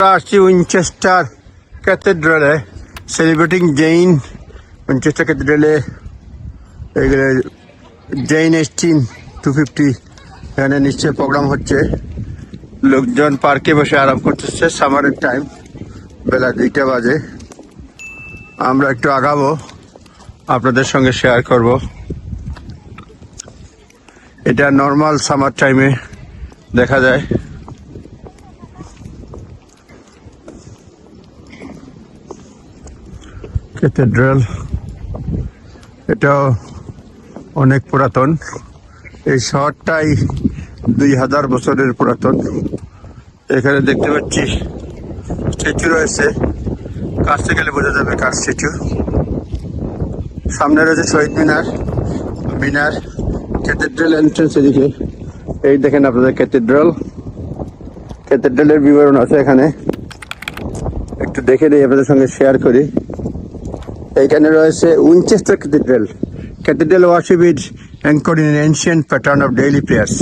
আসছি উইনচেস্টার ক্যাথেড্রালে celebrating Jane Winchester ক্যাথেড্রালে এগুলো জৈন এইটিন টু ফিফটি এখানে নিশ্চয় প্রোগ্রাম হচ্ছে। লোকজন পার্কে বসে আরাম করতেছে সামারের টাইম বেলা দুইটা বাজে। আমরা একটু আগাবো, আপনাদের সঙ্গে শেয়ার করব। এটা নর্মাল সামার টাইমে দেখা যায়। ক্যাথেড্রাল এটাও অনেক পুরাতন। এই শহরটাই দুই হাজার বছরের পুরাতন। এখানে দেখতে পাচ্ছি স্ট্যাচু রয়েছে। কাছতে গেলে বোঝা যাবে কার স্ট্যাচু। সামনে রয়েছে শহীদ মিনার। মিনার, ক্যাথেড্রাল এন্ট্রেন্স এদিকে। এই দেখেন আপনাদের ক্যাথেড্রাল। ক্যাথেড্রালের বিবরণ আছে এখানে। একটু দেখে নিই আপনাদের সঙ্গে শেয়ার করি। এখানে রয়েছে Winchester cathedral. Cathedral worship is anchored in an ancient pattern of daily prayers.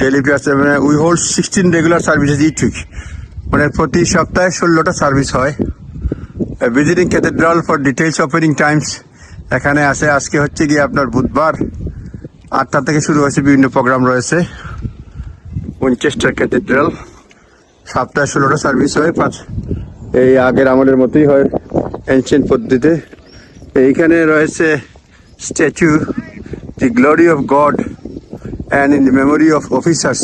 Daily মানে we hold sixteen regular services each week মানে প্রতি সপ্তাহে ষোলোটা সার্ভিস হয়। Visiting cathedral for details opening times এখানে আছে, আজকে হচ্ছে গিয়ে আপনার বুধবার আটটা থেকে শুরু হয়েছে, বিভিন্ন প্রোগ্রাম রয়েছে। Winchester cathedral. সপ্তাহে ষোলোটা সার্ভিস হয়, পাঁচ এই আগের আমলের মতোই হয়। এনশিয়েন্ট পদ্ধতিতে। এইখানে রয়েছে statue the glory of God and in memory of officers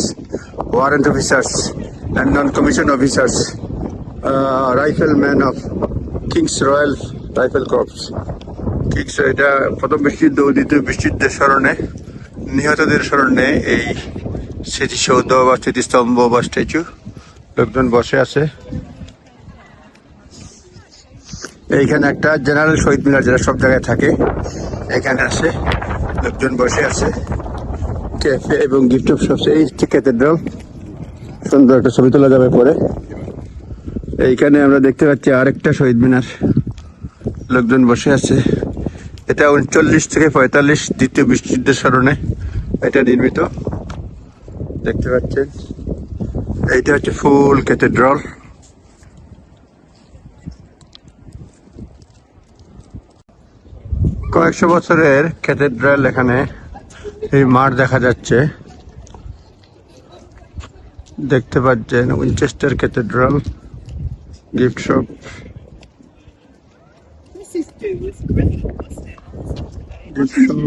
warrant officers and non commission officers rifleman of King's Royal Rifle Corps King's এটা প্রথম বিশ্বযুদ্ধ দ্বিতীয় বিশ্বযুদ্ধের স্মরণে, নিহতদের স্মরণে এই স্মৃতিসৌধ বা স্মৃতিস্তম্ভ বা স্ট্যাচু লোকজন বসে আছে। এইখানে একটা জেনারেল শহীদ মিনার যেটা সব জায়গায় থাকে। এখানে আছে, লোকজন বসে আছে। ক্যাফে এবং গিফট অফ শপস এই ক্যাথেড্রাল সুন্দর একটা ছবি তোলা যাবে পরে। এইখানে আমরা দেখতে পাচ্ছি আরেকটা শহীদ মিনার। লোকজন বসে আছে। এটা উনচল্লিশ থেকে পঁয়তাল্লিশ দ্বিতীয় বিশ্বযুদ্ধের স্মরণে এটা নির্মিত। দেখতে পাচ্ছেন? এইটা হচ্ছে ফুল ক্যাথেড্রাল কয়েকশো বছরের ক্যাথেড্রাল এখানে এই মাঠ দেখা যাচ্ছে দেখতে পাচ্ছেন Winchester cathedral gift shop? Gift shop.